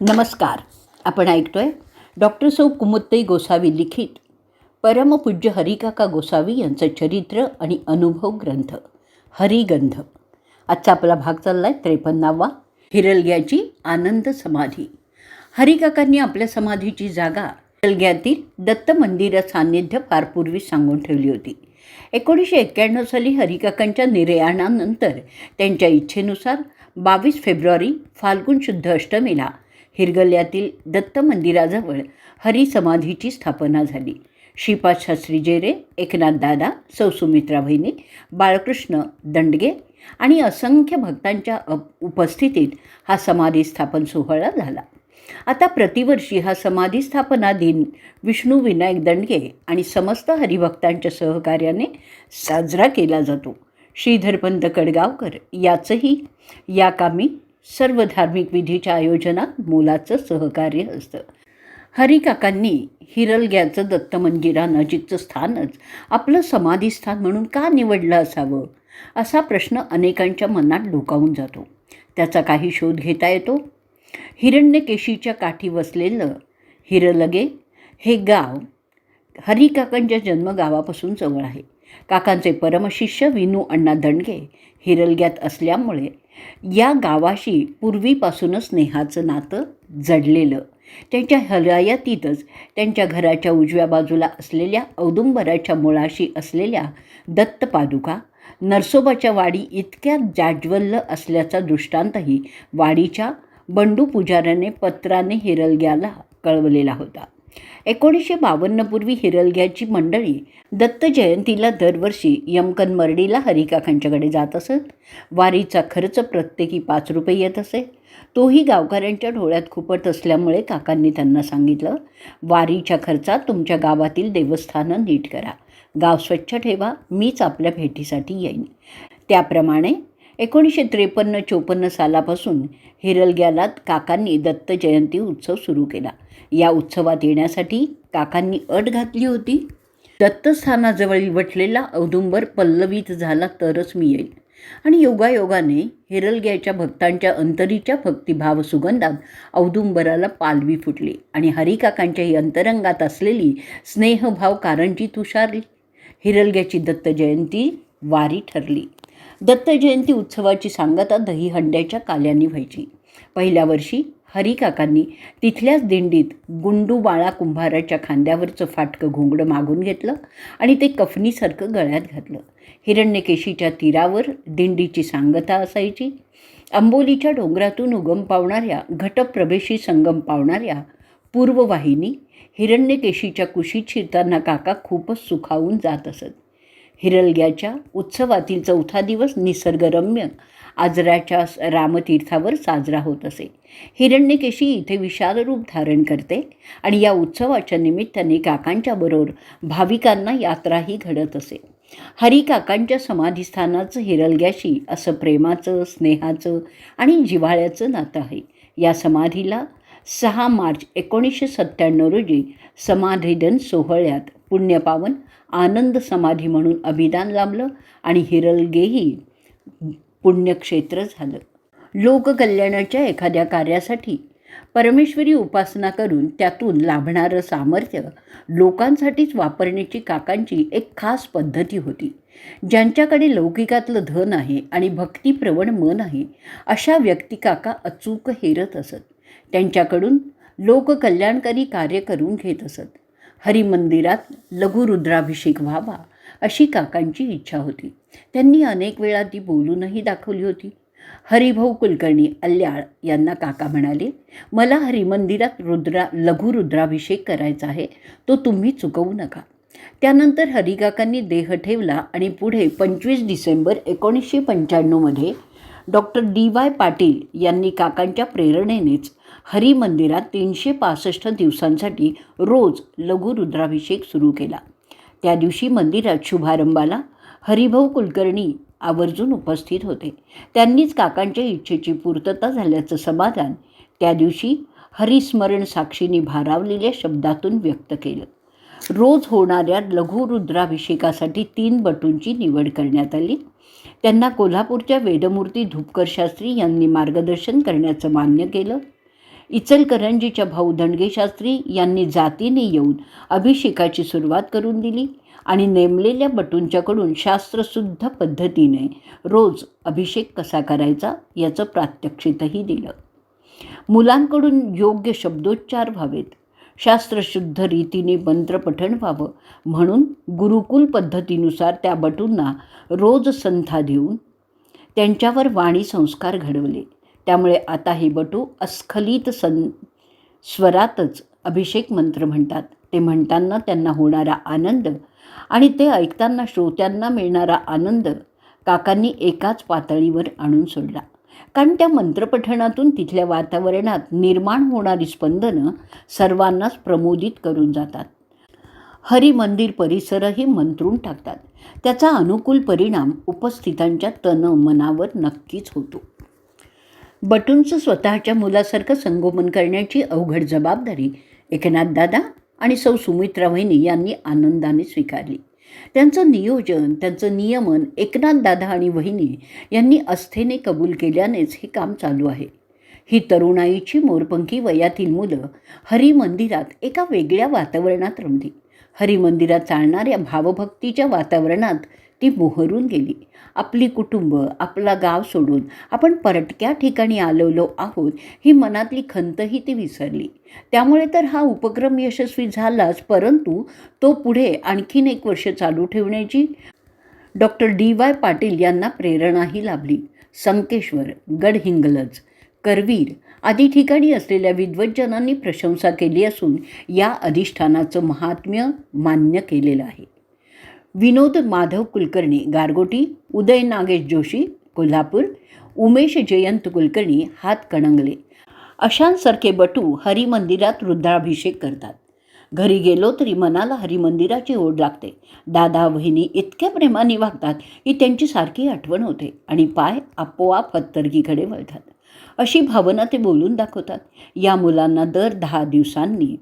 नमस्कार. आपण ऐकतोय डॉक्टर सौ कुमुत्तई गोसावी लिखित. परमपूज्य हरिकाका गोसावी यांचं चरित्र आणि अनुभव ग्रंथ हरिगंध. आजचा आपला भाग चालला आहे त्रेपन्नावा हिरलग्याची आनंद समाधी. हरिकाकांनी आपल्या समाधीची जागा हिरलग्यातील दत्त मंदिर सान्निध्य फार पूर्वी सांगून ठेवली होती. एकोणीसशे एक्क्याण्णव साली हरिकाकांच्या निर्याणानंतर त्यांच्या इच्छेनुसार बावीस फेब्रुवारी फाल्गुन शुद्ध अष्टमीला हिरगल्यातील दत्त मंदिराजवळ हरिसमाधीची स्थापना झाली. श्रीपाद शास्त्री जेरे एकनाथ दादा सौ सुमित्रा बहिणी बाळकृष्ण दंडगे आणि असंख्य भक्तांच्या अप उपस्थितीत हा समाधी स्थापन सोहळा झाला. आता प्रतिवर्षी हा समाधी स्थापना दिन विष्णू विनायक दंडगे आणि समस्त हरिभक्तांच्या सहकार्याने साजरा केला जातो. श्रीधरपंत कडगावकर याचंही या कामी सर्व धार्मिक विधीच्या आयोजनात मोलाचं सहकार्य असतं. हरिकाकांनी हिरलग्याचं दत्त मंदिरानजीकचं स्थानच आपलं समाधीस्थान म्हणून का निवडलं असावं? असा प्रश्न अनेकांच्या मनात डोकावून जातो. त्याचा काही शोध घेता येतो? हिरण्यकेशीच्या काठी वसलेलं हिरलगे हे गाव हरिकाकांच्या जन्मगावापासून जवळ आहे. काकांचे परमशिष्य विनू अण्णा दंडगे हिरलग्यात असल्यामुळे या गावाशी पूर्वीपासूनच नेहाचं नातं जडलेलं. त्यांच्या हरायातीतच त्यांच्या घराच्या उजव्या बाजूला असलेल्या औदुंबराच्या मुळाशी असलेल्या दत्तपादुका नरसोबाच्या वाडी इतक्या जाज्वल्य असल्याचा दृष्टांतही वाडीच्या बंडू पुजाऱ्याने पत्राने हिरलग्याला कळवलेला होता. एकोणीसशे बावन्नपूर्वी हिरलग्याची मंडळी दत्त जयंतीला दरवर्षी यमकनमर्डीला हरिकाकांच्याकडे जात असत. वारीचा खर्च प्रत्येकी पाच रुपये येत असे. तोही गावकऱ्यांच्या डोळ्यात खुपट असल्यामुळे काकांनी त्यांना सांगितलं वारीच्या खर्चात तुमच्या गावातील देवस्थानं नीट करा. गाव स्वच्छ ठेवा. मीच आपल्या भेटीसाठी येईन. त्याप्रमाणे एकोणीसशे त्रेपन्न चोपन्न सालापासून हिरलग्यालात काकांनी दत्त जयंती उत्सव सुरू केला. या उत्सवात येण्यासाठी काकांनी अट घातली होती. दत्तस्थानाजवळ वटलेला औदुंबर पल्लवीत झाला तरच मी येईल आणि योगायोगाने हिरलग्याच्या भक्तांच्या अंतरीच्या भक्तिभाव सुगंधात औदुंबराला पालवी फुटली आणि हरिकाकांच्याही अंतरंगात असलेली स्नेहभाव कारंजी तुषारली हिरलग्याची दत्त जयंती वारी ठरली. दत्त जयंती उत्सवाची सांगता दहीहंड्याच्या काल्यानी व्हायची. पहिल्या वर्षी हरिकाकांनी तिथल्याच दिंडीत गुंडू बाळा कुंभाराच्या खांद्यावरचं फाटकं घोंगडं मागून घेतलं आणि ते कफनीसारखं गळ्यात घातलं. हिरण्यकेशीच्या तीरावर दिंडीची सांगता असायची. अंबोलीच्या डोंगरातून उगम पावणाऱ्या घटप्रवेशी संगम पावणाऱ्या पूर्ववाहिनी हिरण्यकेशीच्या कुशीत शिरताना काका खूपच सुखावून जात असत. हिरलग्याच्या उत्सवातील चौथा दिवस निसर्गरम्य आजराच्या रामतीर्थावर साजरा होत असे. हिरण्यकेशी इथे विशाल रूप धारण करते आणि या उत्सवाच्या निमित्ताने काकांच्या बरोबर भाविकांना यात्राही घडत असे. हरिकाकांच्या समाधीस्थानाचं हिरलग्याशी असं प्रेमाचं स्नेहाचं आणि जिव्हाळ्याचं नातं आहे. या समाधीला सहा मार्च एकोणीसशे सत्त्याण्णव रोजी समाधिदन सोहळ्यात पुण्यपावन आनंद समाधी म्हणून अभिदान लाभलं आणि हिरलगेही पुण्यक्षेत्र झालं. लोककल्याणाच्या एखाद्या कार्यासाठी परमेश्वरी उपासना करून त्यातून लाभणारं सामर्थ्य लोकांसाठीच वापरण्याची काकांची एक खास पद्धती होती. ज्यांच्याकडे लौकिकातलं धन आहे आणि भक्तिप्रवण मन आहे अशा व्यक्ती काका अचूक हेरत असत. त्यांच्याकडून लोककल्याणकारी कार्य करून घेत असत. हरिमंदिरात लघुरुद्राभिषेक व्हावा अशी काकांची इच्छा होती. त्यांनी अनेक वेळा ती बोलूनही दाखवली होती. हरिभाऊ कुलकर्णी अल्याळ यांना काका म्हणाले मला हरिमंदिरात रुद्रा लघुरुद्राभिषेक करायचा आहे तो तुम्ही चुकवू नका त्यानंतर हरिकाकांनी देह ठेवला आणि पुढे पंचवीस डिसेंबर एकोणीसशे पंच्याण्णवमध्ये डॉक्टर डी वाय पाटील यांनी काकांच्या प्रेरणेनेच हरिमंदिरात तीनशे पासष्ट दिवसांसाठी रोज लघुरुद्राभिषेक सुरू केला. त्या दिवशी मंदिरात शुभारंभाला हरिभाऊ कुलकर्णी आवर्जून उपस्थित होते. त्यांनीच काकांच्या इच्छेची पूर्तता झाल्याचं समाधान त्या दिवशी हरिस्मरण साक्षीने भारावलेल्या शब्दातून व्यक्त केलं. रोज होणाऱ्या लघुरुद्राभिषेकासाठी तीन बटूंची निवड करण्यात आली. त्यांना कोल्हापूरच्या वेदमूर्ती धुपकर शास्त्री यांनी मार्गदर्शन करण्याचं मान्य केलं. इचलकरंजीच्या भाऊ दंडगे शास्त्री यांनी जातीने येऊन अभिषेकाची सुरुवात करून दिली आणि नेमलेल्या बटूंच्याकडून शास्त्रशुद्ध पद्धतीने रोज अभिषेक कसा करायचा याचं प्रात्यक्षिकही दिलं. मुलांकडून योग्य शब्दोच्चार व्हावेत. शास्त्रशुद्ध रीतीने मंत्रपठण व्हावं. म्हणून गुरुकुल पद्धतीनुसार त्या बटूंना रोज संथा देऊन त्यांच्यावर वाणी संस्कार घडवले. त्यामुळे आता हे बटू अस्खलित सं स्वरातच अभिषेक मंत्र म्हणतात. ते म्हणताना त्यांना होणारा आनंद आणि ते ऐकताना श्रोत्यांना मिळणारा आनंद काकांनी एकाच पातळीवर आणून सोडला. कारण त्या मंत्रपठणातून तिथल्या वातावरणात निर्माण होणारी स्पंदनं सर्वांनाच प्रमोदित करून जातात. हरिमंदिर परिसरही मंत्रून टाकतात. त्याचा अनुकूल परिणाम उपस्थितांच्या तन मनावर नक्कीच होतो. बटूंचं स्वतःच्या मुलासारखं संगोपन करण्याची अवघड जबाबदारी एकनाथ दादा आणि सौ सुमित्रा वहिनी यांनी आनंदाने स्वीकारली. त्यांचं नियोजन त्यांचं नियमन एकनाथ दादा आणि वहिनी यांनी अस्थेने कबूल केल्यानेच हे काम चालू आहे. ही तरुणाईची मोरपंखी वयातील मुलं हरिमंदिरात एका वेगळ्या वातावरणात रमली. हरिमंदिरात चालणाऱ्या भावभक्तीच्या वातावरणात ती मोहरून गेली. आपली कुटुंब आपला गाव सोडून आपण परटक्या ठिकाणी आलवलो आहोत ही मनातली खंतही ती विसरली. त्यामुळे तर हा उपक्रम यशस्वी झालाच परंतु तो पुढे आणखीन एक वर्ष चालू ठेवण्याची डॉक्टर डी. वाय. पाटील यांना प्रेरणाही लाभली. संकेश्वर गडहिंगलज करवीर आदी ठिकाणी असलेल्या विद्वज्जनांनी प्रशंसा केली असून या अधिष्ठानाचं महात्म्य मान्य केलेलं आहे. विनोद माधव कुलकर्णी गारगोटी उदय नागेश जोशी कोल्हापूर उमेश जयंत कुलकर्णी हातकणंगले अशांसारखे बटू हरिमंदिरात रुद्राभिषेक करतात. घरी गेलो तरी मनाला हरिमंदिराची ओढ लागते. दादा वहिनी इतक्या प्रेमाने वागतात की त्यांची सारखी आठवण होते आणि पाय आपोआप हत्तरकीकडे वळतात. अशी भावना ते बोलून दाखवतात. या मुलांना दर दहा दिवसांनी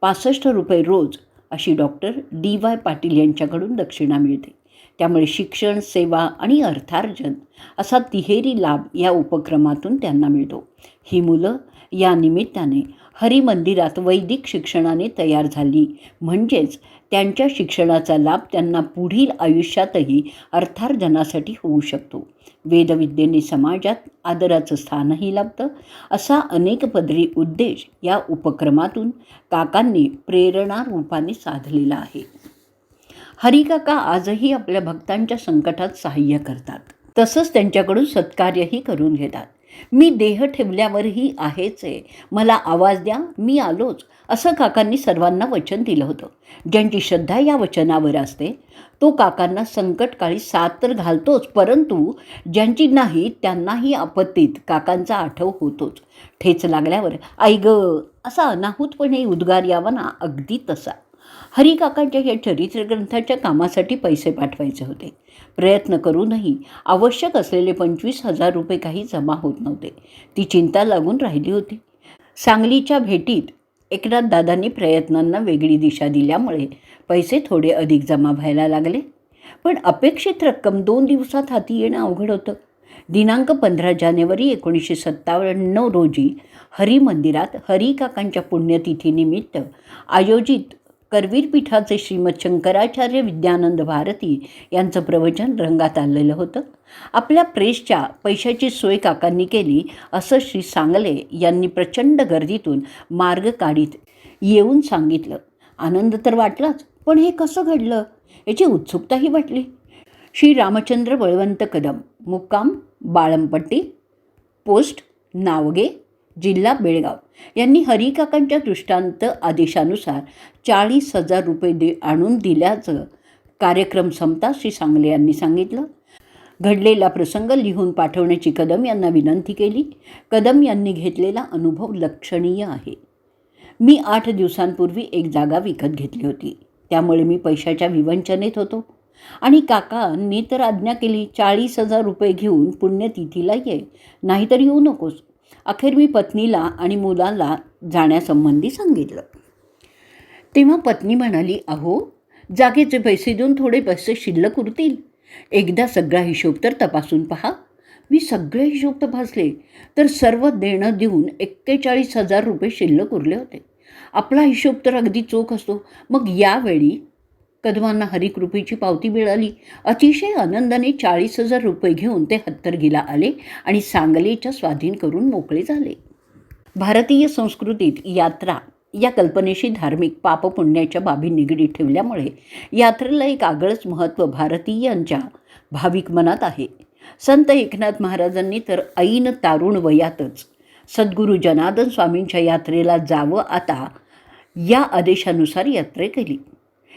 पासष्ट रुपये रोज अशी डॉक्टर डी वाय पाटील यांच्याकडून दक्षिणा मिळते. त्यामुळे शिक्षण सेवा आणि अर्थार्जन असा तिहेरी लाभ या उपक्रमातून त्यांना मिळतो. ही मुलं या निमित्ताने हरिमंदिरात वैदिक शिक्षणाने तयार झाली. म्हणजेच त्यांच्या शिक्षणाचा लाभ त्यांना पुढील आयुष्यातही अर्थार्जनासाठी होऊ शकतो. वेदविद्येने समाजात आदराचं स्थानही लाभतं. असा अनेक पदरी उद्देश या उपक्रमातून काकांनी प्रेरणा रूपाने साधलेला आहे. हरिकाका आजही आपल्या भक्तांच्या संकटात सहाय्य करतात. तसंच त्यांच्याकडून सत्कार्यही करून घेतात. मी देह ठेवल्यावरही आहेच आहे. मला आवाज द्या मी आलोच असं काकांनी सर्वांना वचन दिलं होतं. ज्यांची श्रद्धा या वचनावर असते तो काकांना संकटकाळी साथ तर घालतोच परंतु ज्यांची नाही त्यांनाही आपत्तीत काकांचा आठव होतोच. ठेच लागल्यावर आई ग असा अनाहूतपणे उद्गार यावा ना अगदी तसा. हरिकाकांच्या या चरित्रग्रंथाच्या कामासाठी पैसे पाठवायचे होते. प्रयत्न करूनही आवश्यक असलेले पंचवीस हजार रुपये काही जमा होत नव्हते. ती चिंता लागून राहिली होती. सांगलीच्या भेटीत एकनाथ दादांनी प्रयत्नांना वेगळी दिशा दिल्यामुळे पैसे थोडे अधिक जमा व्हायला लागले. पण अपेक्षित रक्कम दोन दिवसात हाती येणं अवघड होतं. दिनांक पंधरा जानेवारी एकोणीसशे सत्तावन्न रोजी हरिमंदिरात हरिकाकांच्या पुण्यतिथीनिमित्त आयोजित करवीर पीठाचे श्रीमद शंकराचार्य विद्यानंद भारती यांचं प्रवचन रंगात आलेलं होतं. आपल्या प्रेसच्या पैशाची सोय काकांनी केली असं श्री सांगले यांनी प्रचंड गर्दीतून मार्ग काढीत येऊन सांगितलं. आनंद तर वाटलाच पण हे कसं घडलं? याची उत्सुकताही वाटली. श्री रामचंद्र बळवंत कदम मुक्काम बाळंपट्टी पोस्ट नावगे जिल्हा बेळगाव. यांनी हरिकाकांच्या दृष्टांत आदेशानुसार चाळीस हजार रुपये दे आणून दिल्याचं कार्यक्रम संपता श्री सांगले यांनी सांगितलं. घडलेला प्रसंग लिहून पाठवण्याची कदम यांना विनंती केली. कदम यांनी घेतलेला अनुभव लक्षणीय आहे. मी आठ दिवसांपूर्वी एक जागा विकत घेतली होती. त्यामुळे मी पैशाच्या विवंचनेत होतो. आणि काकांनी तर आज्ञा केली चाळीस हजार रुपये घेऊन पुण्यतिथीला ये नाहीतर येऊ नकोस. अखेर मी पत्नीला आणि मुलाला जाण्यासंबंधी सांगितलं. तेव्हा पत्नी म्हणाली अहो जागेचे पैसे देऊन थोडे पैसे शिल्लक उरतील. एकदा सगळा हिशोब तर तपासून पहा. मी सगळे हिशोब तपासले तर सर्व देणं देऊन एक्केचाळीस हजार रुपये शिल्लक उरले होते. आपला हिशोब तर अगदी चोख असतो. मग यावेळी कदमांना हरिकृपेची पावती मिळाली. अतिशय आनंदाने चाळीस हजार रुपये घेऊन ते हत्तरगीला आले आणि सांगलीच्या स्वाधीन करून मोकळे झाले. भारतीय संस्कृतीत यात्रा या कल्पनेशी धार्मिक पापपुण्याच्या बाबी निगडीत ठेवल्यामुळे यात्रेला एक आगळंच महत्त्व भारतीयांच्या भाविक मनात आहे. संत एकनाथ महाराजांनी तर ऐन तारुण वयातच सद्गुरू जनार्दन स्वामींच्या यात्रेला जावं आता या आदेशानुसार यात्रे केली.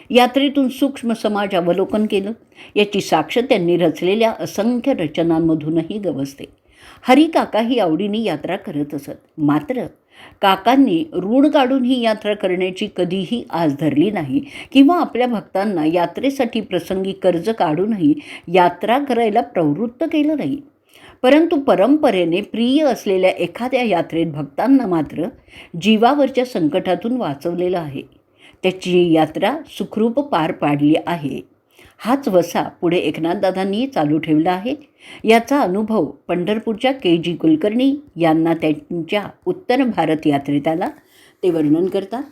यात्रेतून सूक्ष्म समाज अवलोकन केलं. याची साक्ष त्यांनी रचलेल्या असंख्य रचनांमधूनही गवसते. हरी काका ही आवडीने यात्रा करत असत. मात्र काकांनी ऋण काढून ही यात्रा करण्याची कधीही आज धरली नाही किंवा आपल्या भक्तांना यात्रेसाठी प्रसंगी कर्ज काढूनही यात्रा करायला प्रवृत्त केलं नाही. परंतु परंपरेने प्रिय असलेल्या एखाद्या यात्रेत भक्तांना मात्र जीवावरच्या संकटातून वाचवलेलं आहे. त्याची यात्रा सुखरूप पार पाडली आहे. हाच वसा पुढे एकनाथदादांनी चालू ठेवला आहे. याचा अनुभव पंढरपूरच्या के जी कुलकर्णी यांना त्यांच्या उत्तर भारत यात्रेत आला ते वर्णन करतात.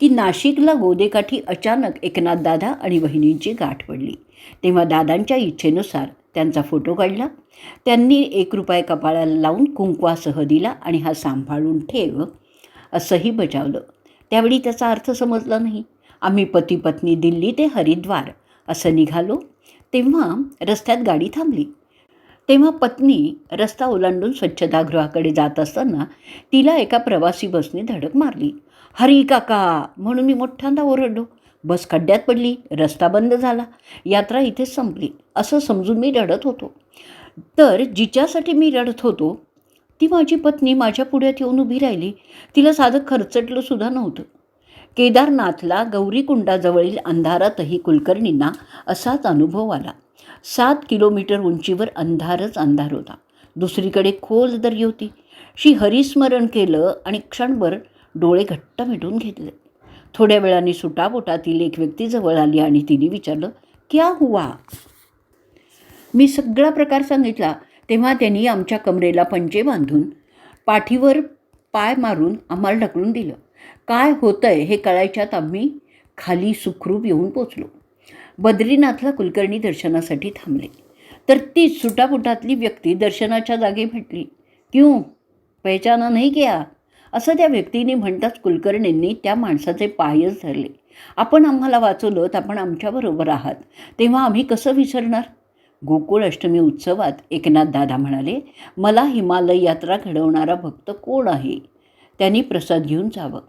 की नाशिकला गोदेकाठी अचानक एकनाथदादा आणि वहिनींची गाठ पडली. तेव्हा दादांच्या इच्छेनुसार त्यांचा फोटो काढला. त्यांनी एक रुपये कपाळाला लावून कुंकवासह दिला आणि हा सांभाळून ठेव असंही बजावलं. त्यावेळी त्याचा अर्थ समजला नाही. आम्ही पती पत्नी दिल्ली ते हरिद्वार. असं निघालो. तेव्हा रस्त्यात गाडी थांबली. तेव्हा पत्नी रस्ता ओलांडून स्वच्छतागृहाकडे जात असताना तिला एका प्रवासी बसने धडक मारली. हरी काका! म्हणून मी मोठ्यांदा ओरडलो. बस खड्ड्यात पडली. रस्ता बंद झाला. यात्रा इथेच संपली. असं समजून मी रडत होतो. तर जिच्यासाठी मी रडत होतो ती माझी पत्नी माझ्या पुढ्यात येऊन उभी राहिली. तिला साधं खरचटलं सुद्धा नव्हतं. केदारनाथला गौरीकुंडाजवळील अंधारातही कुलकर्णींना असाच अनुभव आला. सात किलोमीटर उंचीवर अंधारच अंधार होता. दुसरीकडे खोल दरी होती. शी हरिस्मरण केलं आणि क्षणभर डोळे घट्ट मिटून घेतले. थोड्या वेळाने सुटापोटातील एक व्यक्ती जवळ आली आणि तिने विचारलं क्या हुआ? मी सगळा प्रकार सांगितला. तेव्हा त्यांनी आमच्या कमरेला पंजे बांधून पाठीवर पाय मारून आम्हाला ढकलून दिलं. काय होतंय हे कळायच्यात आम्ही खाली सुखरूप येऊन पोचलो. बद्रीनाथला कुलकर्णी दर्शनासाठी थांबले. तर तीच सुटापुटातली व्यक्ती दर्शनाच्या जागी भेटली. क्यू? पहचाना नाही किया असं त्या व्यक्तीने म्हणताच कुलकर्णींनी त्या माणसाचे पायच धरले. आपण आम्हाला वाचवलं तर आपण आमच्याबरोबर आहात. तेव्हा आम्ही कसं विसरणार? गोकुळ अष्टमी उत्सवात एकनाथ दादा म्हणाले मला हिमालय यात्रा घडवणारा भक्त कोण आहे? त्यांनी प्रसाद घेऊन जावं.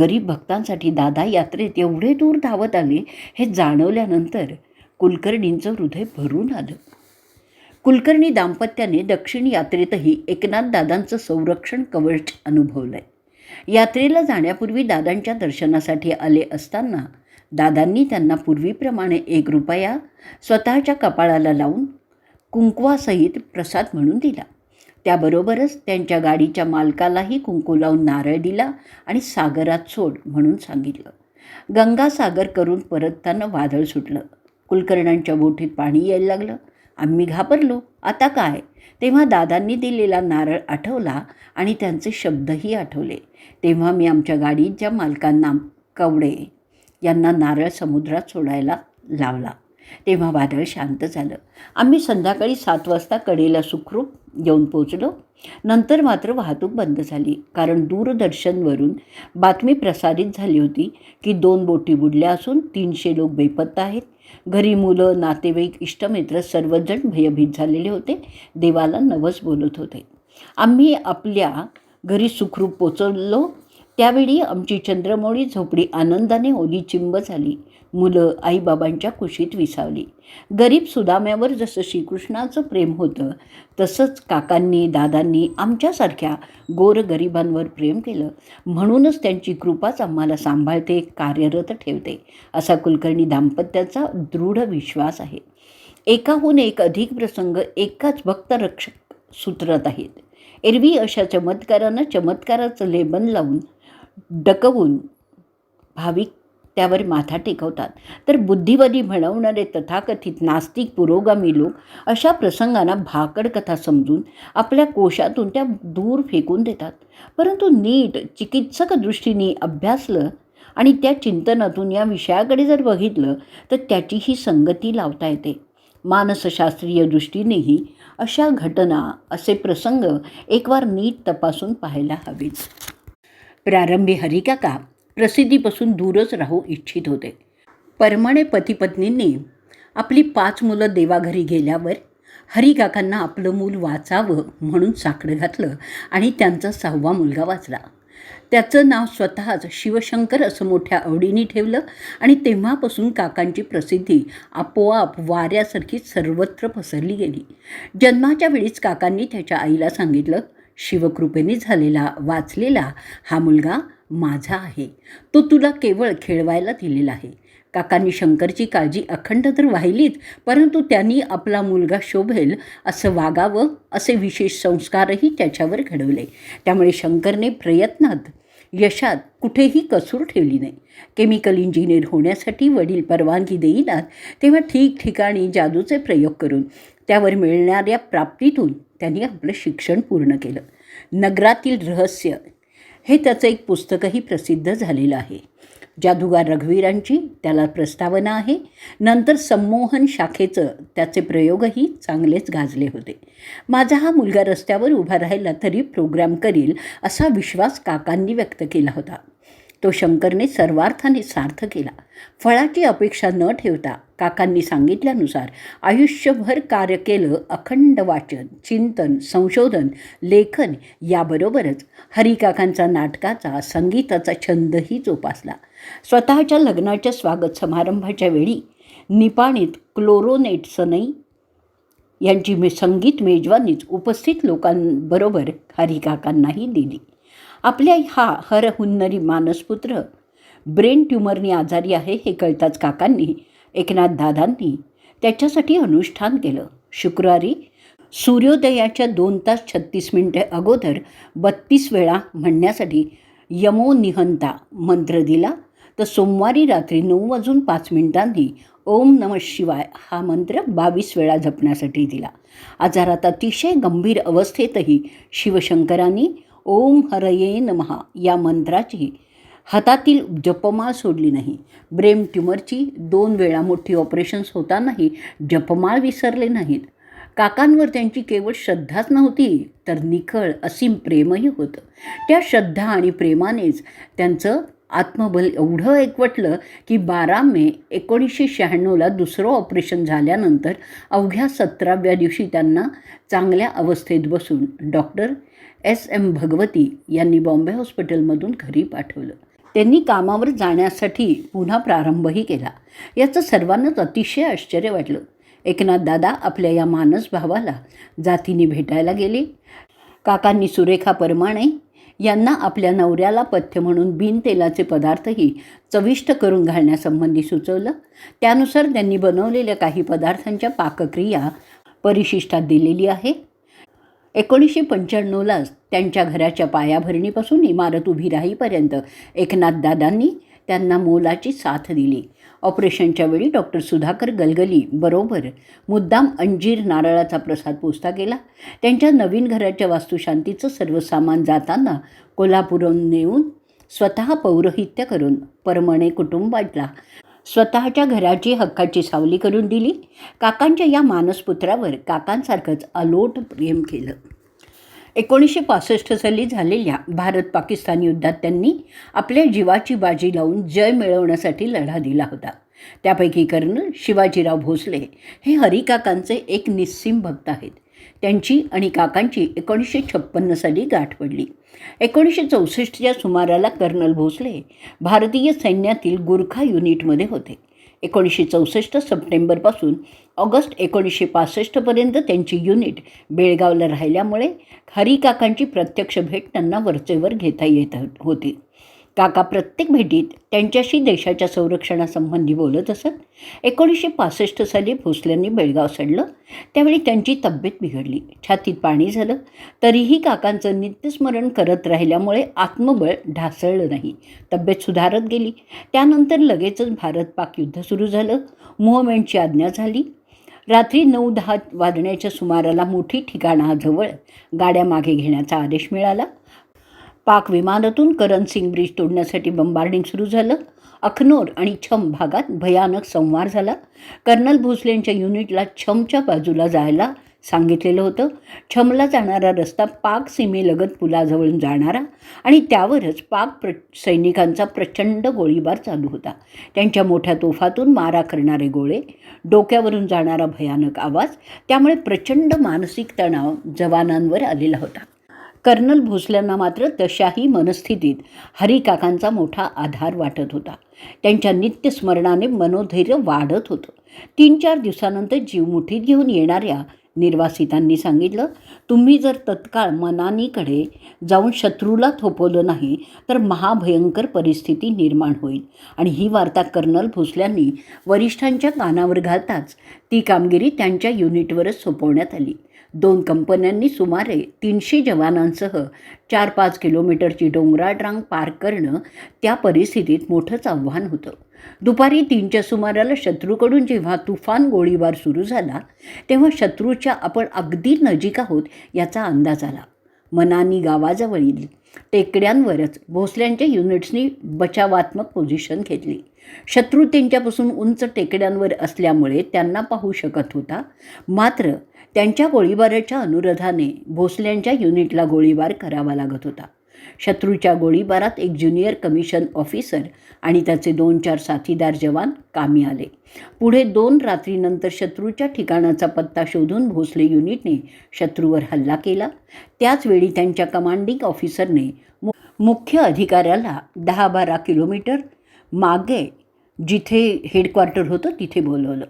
गरीब भक्तांसाठी दादा यात्रेत एवढे दूर धावत आले हे जाणवल्यानंतर कुलकर्णींचं हृदय भरून आलं. कुलकर्णी दाम्पत्याने दक्षिण यात्रेतही एकनाथ दादांचं संरक्षण कवच अनुभवलंय. यात्रेला जाण्यापूर्वी दादांच्या दर्शनासाठी आले असताना दादांनी त्यांना पूर्वीप्रमाणे एक रुपया स्वतःच्या कपाळाला लावून कुंकवासहित प्रसाद म्हणून दिला. त्याबरोबरच त्यांच्या गाडीच्या मालकालाही कुंकू लावून नारळ दिला आणि सागरात सोड म्हणून सांगितलं. गंगासागर करून परतताना वादळ सुटलं. कुलकर्णांच्या बोटीत पाणी यायला लागलं. आम्ही घाबरलो. आता काय? तेव्हा दादांनी दिलेला नारळ आठवला आणि त्यांचे शब्दही आठवले. तेव्हा मी आमच्या गाडीच्या मालकांना कवडे यांना नारळ समुद्रात सोडायला लावला. तेव्हा वादळ शांत झालं. आम्ही संध्याकाळी सात वाजता कडेला सुखरूप येऊन पोचलो नंतर मात्र वाहतूक बंद झाली कारण दूरदर्शनवरून बातमी प्रसारित झाली होती की दोन बोटी बुडल्या असून तीनशे लोक बेपत्ता आहेत. घरी मुलं नातेवाईक इष्टमित्र सर्वजण भयभीत झालेले होते. देवाला नवस बोलत होते. आम्ही आपल्या घरी सुखरूप पोचवलो त्यावेळी आमची चंद्रमौळी झोपडी आनंदाने ओली चिंब झाली. मुलं आईबाबांच्या कुशीत विसावली. गरीब सुदाम्यावर जसं श्रीकृष्णाचं प्रेम होतं तसंच काकांनी दादांनी आमच्यासारख्या गोरगरिबांवर प्रेम केलं. म्हणूनच त्यांची कृपाच आम्हाला सांभाळते कार्यरत ठेवते असा कुलकर्णी दाम्पत्याचा दृढ विश्वास आहे. एकाहून एक अधिक प्रसंग एकाच भक्तरक्षक सूत्रात आहेत. एरवी अशा चमत्कारानं चमत्काराचं लेबन लावून डकवून भाविक त्यावर माथा टेकवतात. तर बुद्धिवादी म्हणवणारे तथाकथित नास्तिक पुरोगामी लोक अशा प्रसंगांना भाकड कथा समजून आपल्या कोशातून त्या दूर फेकून देतात. परंतु नीट चिकित्सक दृष्टीने अभ्यासलं आणि त्या चिंतनातून या विषयाकडे जर बघितलं तर त्याचीही संगती लावता येते. मानसशास्त्रीय दृष्टीनेही अशा घटना असे प्रसंग एकवार नीट तपासून पाहायला हवेच प्रारंभी हरिकाका प्रसिद्धीपासून दूरच राहू इच्छित होते. परमणे पतीपत्नींनी आपली पाच मुलं देवाघरी गेल्यावर हरिकाकांना आपलं मूल वाचावं म्हणून साकडं घातलं आणि त्यांचा सहावा मुलगा वाचला. त्याचं नाव स्वतःच शिवशंकर असं मोठ्या आवडीने ठेवलं आणि तेव्हापासून काकांची प्रसिद्धी आपोआप वाऱ्यासारखी सर्वत्र पसरली गेली. जन्माच्या वेळीच काकांनी त्याच्या आईला सांगितलं शिवकृपेने झालेला वाचलेला हा मुलगा माझा आहे. तो तुला केवळ खेळवायला दिलेला आहे. काकांनी शंकरची काळजी अखंड तर वाहिलीच परंतु त्यांनी आपला मुलगा शोभेल असं वागावं असे विशेष संस्कारही त्याच्यावर घडवले. त्यामुळे शंकरने प्रयत्नात यशात कुठेही कसूर ठेवली नाही. केमिकल इंजिनियर होण्यासाठी वडील परवानगी देईनात तेव्हा ठिकठिकाणी जादूचे प्रयोग करून त्यावर मिळणाऱ्या प्राप्तीतून त्यांनी आपलं शिक्षण पूर्ण केलं. नगरातील रहस्य हे त्याचं एक पुस्तकही प्रसिद्ध झालेलं आहे. जादूगार रघुवीरांची त्याला प्रस्तावना आहे. नंतर संमोहन शाखेचं त्याचे प्रयोगही चांगलेच गाजले होते. माझा हा मुलगा रस्त्यावर उभा राहिला तरी प्रोग्राम करील असा विश्वास काकांनी व्यक्त केला होता. तो शंकरने सर्वार्थाने सार्थ केला. फळाची अपेक्षा न ठेवता काकांनी सांगितल्यानुसार आयुष्यभर कार्य केलं अखंड वाचन चिंतन संशोधन लेखन याबरोबरच हरिकाकांचा नाटकाचा संगीताचा छंदही जोपासला. स्वतःच्या लग्नाच्या स्वागत समारंभाच्या वेळी निपाणीत क्लोरोनेट सनई यांची मे संगीत मेजवानीच उपस्थित लोकांबरोबर हरिकाकांनाही दिली. आपल्या हा हरहुन्नरी मानसपुत्र ब्रेन ट्युमरनी आजारी आहे हे कळताच काकांनी एकनाथ दादांनी त्याच्यासाठी अनुष्ठान केलं. शुक्रवारी सूर्योदयाच्या दोन तास छत्तीस मिनटे अगोदर बत्तीस वेळा म्हणण्यासाठी यमो निहंता मंत्र दिला तर सोमवारी रात्री नऊ वाजून पाच मिनिटांनी ओम नम शिवाय हा मंत्र बावीस वेळा जपण्यासाठी दिला. आजारात अतिशय गंभीर अवस्थेतही शिवशंकरांनी ओम हरये नमहा या मंत्राची हातातील जपमाळ सोडली नाही. ब्रेम ट्युमरची दोन वेळा मोठी ऑपरेशन्स होतानाही जपमाळ विसरले नाहीत. काकांवर त्यांची केवळ श्रद्धाच नव्हती तर निखळ असीम प्रेमही होतं. त्या श्रद्धा आणि प्रेमानेच त्यांचं आत्मबल एवढं एकवटलं की बारा मे एकोणीसशे शहाण्णवला दुसरं ऑपरेशन झाल्यानंतर अवघ्या सतराव्या दिवशी त्यांना चांगल्या अवस्थेत बसून डॉक्टर एस एम भगवती यांनी बॉम्बे हॉस्पिटलमधून घरी पाठवलं. त्यांनी कामावर जाण्यासाठी पुन्हा प्रारंभही केला. याचं सर्वांनाच अतिशय आश्चर्य वाटलं. एकनाथ दादा आपल्या या मानस भावाला जातीने भेटायला गेले. काकांनी सुरेखा परमाणे यांना आपल्या नवऱ्याला पथ्य म्हणून बिनतेलाचे पदार्थही चविष्ट करून घालण्यासंबंधी सुचवलं. त्यानुसार त्यांनी बनवलेल्या काही पदार्थांच्या पाकक्रिया परिशिष्टात दिलेली आहे. एकोणीसशे पंच्याण्णवलाच त्यांच्या घराच्या पायाभरणीपासून इमारत उभी राहीपर्यंत एकनाथदादांनी त्यांना मोलाची साथ दिली. ऑपरेशनच्या वेळी डॉक्टर सुधाकर गलगली बरोबर मुद्दाम अंजीर नारळाचा प्रसाद पोचता गेला. त्यांच्या नवीन घराच्या वास्तुशांतीचं सर्व सामान जाताना कोल्हापूरहून नेऊन स्वतः पौरोहित्य करून परमणे कुटुंबाला स्वतःच्या घराची हक्काची सावली करून दिली. काकांच्या या मानसपुत्रावर काकांसारखंच अलोट प्रेम केलं. एकोणीसशे पासष्ट साली झालेल्या भारत पाकिस्तान युद्धात त्यांनी आपल्या जीवाची बाजी लावून जय मिळवण्यासाठी लढा दिला होता. त्यापैकी कर्नल शिवाजीराव भोसले हे हरिकाकांचे एक निस्सीम भक्त आहेत. त्यांची आणि काकांची एकोणीसशे छप्पन्न साली गाठ पडली. एकोणीसशे चौसष्टच्या सुमाराला कर्नल भोसले भारतीय सैन्यातील गुरखा युनिटमध्ये होते. एकोणीसशे चौसष्ट सप्टेंबरपासून ऑगस्ट एकोणीसशे पासष्टपर्यंत त्यांची युनिट बेळगावला राहिल्यामुळे हरिकाकांची प्रत्यक्ष भेट त्यांना वरचेवर घेता येत होती. काका प्रत्येक भेटीत त्यांच्याशी देशाच्या संरक्षणासंबंधी बोलत असत. एकोणीसशे पासष्ट साली भोसल्यांनी बेळगाव सोडलं. त्यावेळी त्यांची तब्येत बिघडली. छातीत पाणी झालं. तरीही काकांचं नित्यस्मरण करत राहिल्यामुळे आत्मबळ ढासळलं नाही. तब्येत सुधारत गेली. त्यानंतर लगेचच भारत पाक युद्ध सुरू झालं. मुव्हमेंटची आज्ञा झाली. रात्री नऊ दहा वाजण्याच्या सुमाराला मोठी ठिकाणाजवळ गाड्या मागे घेण्याचा आदेश मिळाला. पाक विमानातून करण सिंग ब्रिज तोडण्यासाठी बंबार्डिंग सुरू झालं. अखनोर आणि छम भागात भयानक संवार झाला. कर्नल भोसलेंच्या युनिटला छमच्या बाजूला जायला सांगितलेलं होतं. छमला जाणारा रस्ता पाक सीमेलगत पुलाजवळून जाणारा आणि त्यावरच पाक प्र सैनिकांचा प्रचंड गोळीबार चालू होता. त्यांच्या मोठ्या तोफातून मारा करणारे गोळे डोक्यावरून जाणारा भयानक आवाज त्यामुळे प्रचंड मानसिक तणाव जवानांवर आलेला होता. कर्नल भोसल्यांना मात्र तशाही मनस्थितीत हरिकाकांचा मोठा आधार वाटत होता. त्यांच्या नित्यस्मरणाने मनोधैर्य वाढत होतं. तीन चार दिवसानंतर जीव मुठीत घेऊन येणाऱ्या निर्वासितांनी सांगितलं तुम्ही जर तत्काळ मनानीकडे जाऊन शत्रूला थोपवलं नाही तर महाभयंकर परिस्थिती निर्माण होईल. आणि ही वार्ता कर्नल भोसल्यांनी वरिष्ठांच्या कानावर घालताच ती कामगिरी त्यांच्या युनिटवरच सोपवण्यात आली. दोन कंपन्यांनी सुमारे तीनशे जवानांसह चार पाच किलोमीटरची डोंगराळ रांग पार करणं त्या परिस्थितीत मोठंच आव्हान होतं. दुपारी तीनच्या सुमाराला शत्रूकडून जेव्हा तुफान गोळीबार सुरू झाला तेव्हा शत्रूच्या आपण अगदी नजीक आहोत याचा अंदाज आला. मनानी गावाजवळील टेकड्यांवरच भोसल्यांच्या युनिट्सनी बचावात्मक पोझिशन घेतली. शत्रू त्यांच्यापासून उंच टेकड्यांवर असल्यामुळे त्यांना पाहू शकत होता. मात्र त्यांच्या गोळीबाराच्या अनुरोधाने भोसल्यांच्या युनिटला गोळीबार करावा लागत होता. शत्रूच्या गोळीबारात एक ज्युनियर कमिशन ऑफिसर आणि त्याचे दोन चार साथीदार जवान कामी आले. पुढे दोन रात्रीनंतर शत्रूच्या ठिकाणाचा पत्ता शोधून भोसले युनिटने शत्रूवर हल्ला केला. त्याचवेळी त्यांच्या कमांडिंग ऑफिसरने मु मुख्य अधिकाऱ्याला दहा बारा किलोमीटर मागे जिथे हेडक्वार्टर होतं तिथे बोलवलं.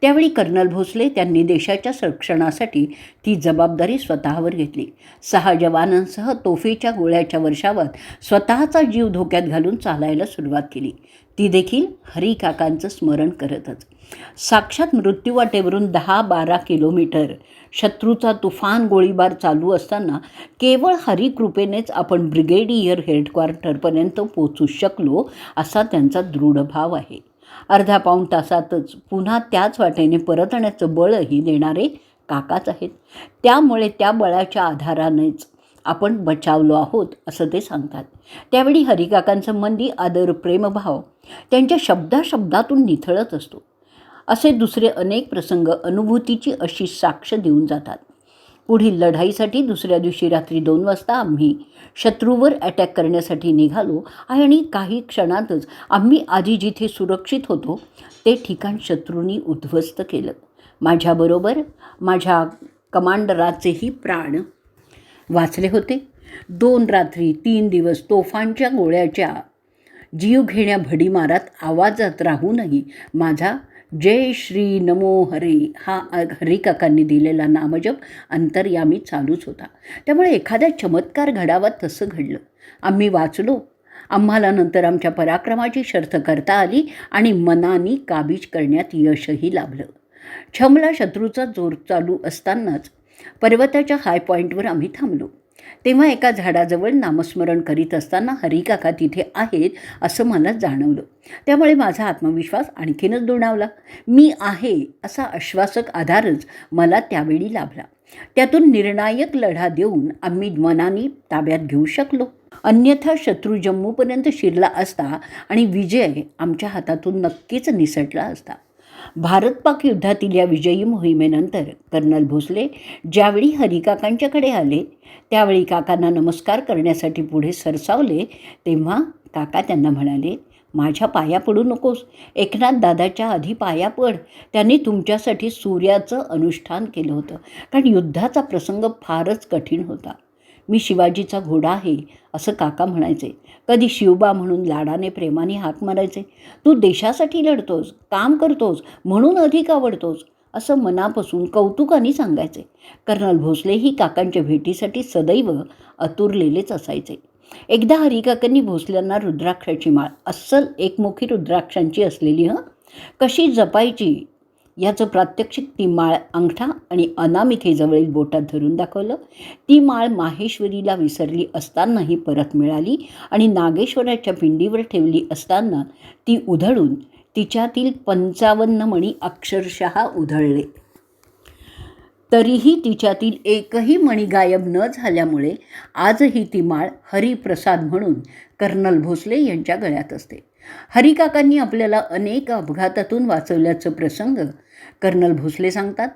त्यावेळी कर्नल भोसले त्यांनी देशाच्या संरक्षणासाठी ती जबाबदारी स्वतःवर घेतली. सहा जवानांसह तोफेच्या गोळ्याच्या वर्षावात स्वतःचा जीव धोक्यात घालून चालायला सुरुवात केली. ती देखील हरिकाकांचं स्मरण करतच. साक्षात मृत्यूवाटेवरून दहा बारा किलोमीटर शत्रूचा तुफान गोळीबार चालू असताना केवळ हरिकृपेनेच आपण ब्रिगेडियर हेडक्वार्टरपर्यंत पोचू शकलो असा त्यांचा दृढ भाव आहे. अर्धा पाऊण तासातच पुन्हा त्याच वाटेने परतण्याचं बळही देणारे काकाच आहेत. त्यामुळे त्या बळाच्या आधारानेच आपण बचावलो आहोत असं ते सांगतात. त्यावेळी हरिकाकांसंबंधी आदर प्रेमभाव त्यांच्या शब्दाशब्दातून निथळत असतो. असे दुसरे अनेक प्रसंग अनुभूतीची अशी साक्ष देऊन जातात. पुढील लढाईसाठी दुसऱ्या दिवशी रात्री दोन वाजता आम्ही शत्रूवर अटॅक करण्यासाठी निघालो आणि काही क्षणातच आम्ही आधी जिथे सुरक्षित होतो ते ठिकाण शत्रूंनी उद्ध्वस्त केलं. माझ्याबरोबर माझ्या कमांडराचेही प्राण वाचले होते. दोन रात्री तीन दिवस तोफांच्या गोळ्याच्या जीव घेण्या भडीमारात आवाजात राहूनही माझा जय श्री नमो हरे हा हरिकाकांनी दिलेला नामजप अंतर्यामी चालूच होता. त्यामुळे एखाद्या चमत्कार घडावा तसं घडलं. आम्ही वाचलो. आम्हाला नंतर आमच्या पराक्रमाची शर्थ करता आली आणि मनानी काबीज करण्यात यशही लाभलं. छमला शत्रूचा जोर चालू असतानाच पर्वताच्या हाय पॉईंटवर आम्ही थांबलो. तेव्हा एका झाडाजवळ नामस्मरण करीत असताना हरिकाका तिथे आहेत असं मला जाणवलं. त्यामुळे माझा आत्मविश्वास आणखीनच दुणावला. मी आहे असा आश्वासक आधारच मला त्यावेळी लाभला. त्यातून निर्णायक लढा देऊन आम्ही मनाने ताब्यात घेऊ शकलो. अन्यथा शत्रू जम्मूपर्यंत शिरला असता आणि विजय आमच्या हातातून नक्कीच निसटला असता. भारत पाक युद्धातील या विजयी मोहिमेनंतर कर्नल भोसले ज्यावेळी हरिकाकांच्याकडे आले त्यावेळी काकांना नमस्कार करण्यासाठी पुढे सरसावले तेव्हा काका त्यांना म्हणाले माझ्या पाया पडू नकोस. एकनाथ दादाच्या आधी पाया पड. त्यांनी तुमच्यासाठी सूर्याचं अनुष्ठान केलं होतं. कारण युद्धाचा प्रसंग फारच कठीण होता. मी शिवाजीचा घोडा आहे असं काका म्हणायचे. कधी शिवबा म्हणून लाडाने प्रेमाने हाक मारायचे. तू देशासाठी लढतोस काम करतोस म्हणून अधिक आवडतोस असं मनापासून कौतुकाने सांगायचे. कर्नल भोसलेही काकांच्या भेटीसाठी सदैव अतुरलेलेच असायचे. एकदा हरिकाकांनी भोसल्यांना रुद्राक्षाची माळ अस्सल एकमुखी रुद्राक्षांची असलेली हं कशी जपायची याचं प्रात्यक्षिक ती माळ अंगठा आणि अनामिकेजवळील बोटात धरून दाखवलं. ती माळ माहेश्वरीला विसरली असतानाही परत मिळाली आणि नागेश्वराच्या पिंडीवर ठेवली असताना ती उधळून तिच्यातील पंचावन्न मणी अक्षरशः उधळले. तरीही तिच्यातील एकही मणी गायब न झाल्यामुळे आजही ती माळ हरिप्रसाद म्हणून कर्नल भोसले यांच्या गळ्यात असते. हरिकाकांनी आपल्याला अनेक अपघातातून वाचवल्याचं प्रसंग कर्नल भोसले सांगतात.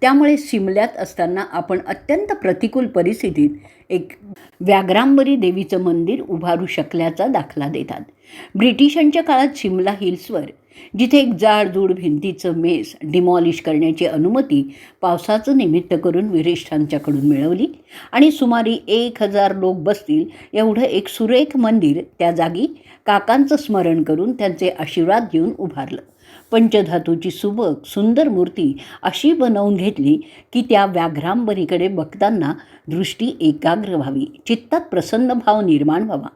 त्यामुळे शिमल्यात असताना आपण अत्यंत प्रतिकूल परिस्थितीत एक व्याघ्रांबरी देवीचं मंदिर उभारू शकल्याचा दाखला देतात. ब्रिटिशांच्या काळात शिमला हिल्सवर जिथे एक जाडजूड भिंतीचं मेस डिमॉलिश करण्याची अनुमती पावसाचं निमित्त करून विरिष्ठांच्याकडून मिळवली आणि सुमारे एक हजार लोक बसतील एवढं एक सुरेख मंदिर त्या जागी काकांचं स्मरण करून त्यांचे आशीर्वाद घेऊन उभारलं. पंचधातूची सुबक सुंदर मूर्ती अशी बनवून घेतली की त्या व्याघ्रांबरीकडे बघताना दृष्टी एकाग्र व्हावी चित्तात प्रसन्न भाव निर्माण व्हावा.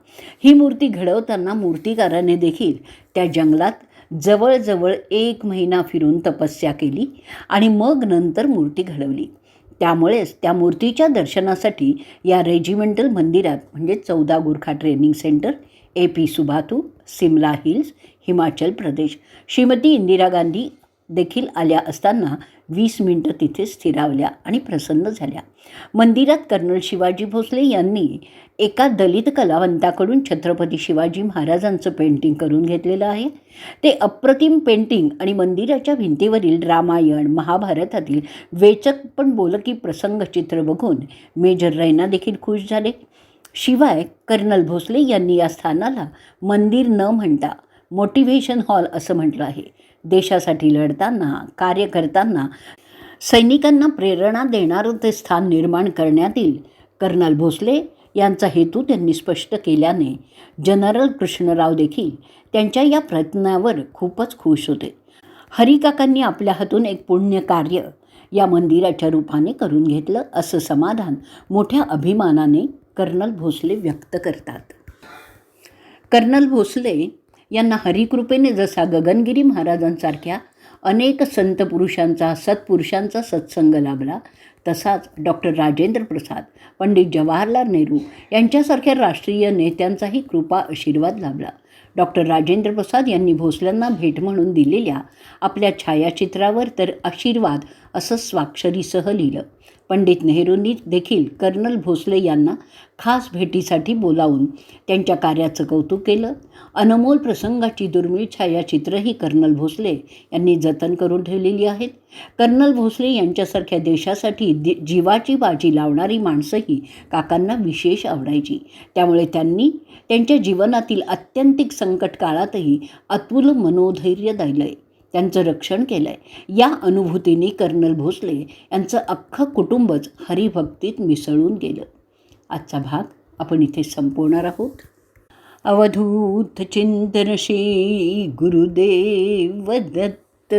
ही मूर्ती घडवताना मूर्तिकाराने देखील त्या जंगलात जवळजवळ एक महिना फिरून तपस्या केली आणि मग नंतर मूर्ती घडवली. त्यामुळेच त्या मूर्तीच्या दर्शनासाठी या रेजिमेंटल मंदिरात म्हणजे चौदा Gurkha training centre A P Subathu Simla hills Himachal Pradesh. Shrimati Indira Gandhi देखील आल्या असताना वीस मिनटं तिथे स्थिरावल्या आणि प्रसन्न झाल्या. मंदिरात कर्नल शिवाजी भोसले यांनी एका दलित कलावंताकडून छत्रपती शिवाजी महाराजांचं पेंटिंग करून घेतलेलं आहे. ते अप्रतिम पेंटिंग आणि मंदिराच्या भिंतीवरील रामायण महाभारतातील वेचक पण बोलकी प्रसंग चित्र बघून मेजर रैना देखील खुश झाले. शिवाय कर्नल भोसले यांनी या स्थानाला मंदिर न म्हणता मोटिव्हेशन हॉल असं म्हटलं आहे. देशासाठी लढताना कार्य करताना सैनिकांना प्रेरणा देणारं ते स्थान निर्माण करण्यात येईल. कर्नल भोसले यांचा हेतू त्यांनी स्पष्ट केल्याने जनरल कृष्णराव देखील त्यांच्या या प्रयत्नावर खूपच खुश होते. हरिकाकांनी आपल्या हातून एक पुण्य कार्य या मंदिराच्या रूपाने करून घेतलं असं समाधान मोठ्या अभिमानाने कर्नल भोसले व्यक्त करतात. कर्नल भोसले यांना हरिकृपेने जसा गगनगिरी महाराजांसारख्या अनेक संत पुरुषांचा सत्पुरुषांचा सत्संग लाभला तसाच डॉक्टर राजेंद्र प्रसाद पंडित जवाहरलाल नेहरू यांच्यासारख्या राष्ट्रीय नेत्यांचाही कृपा आशीर्वाद लाभला. डॉक्टर राजेंद्र प्रसाद यांनी भोसल्यांना भेट म्हणून दिलेल्या आपल्या छायाचित्रावर तर आशीर्वाद असं स्वाक्षरीसह लिहिलं. पंडित नेहरूंनी देखील कर्नल भोसले यांना खास भेटीसाठी बोलावून त्यांच्या कार्याचं कौतुक केलं. अनमोल प्रसंगाची दुर्मिळ छायाचित्रही कर्नल भोसले यांनी जतन करून ठेवलेली आहेत. कर्नल भोसले यांच्यासारख्या देशासाठी दि जीवाची बाजी लावणारी माणसंही काकांना विशेष आवडायची. त्यामुळे त्यांनी त्यांच्या जीवनातील आत्यंतिक संकट काळातही अतुल मनोधैर्य दिलं आहे त्यांचं रक्षण केलं आहे या अनुभूतीने कर्नल भोसले यांचं अख्खं कुटुंबच हरिभक्तीत मिसळून गेलं. आजचा भाग आपण इथे संपवणार आहोत. अवधूत चिंतन श्री गुरुदेव दत्त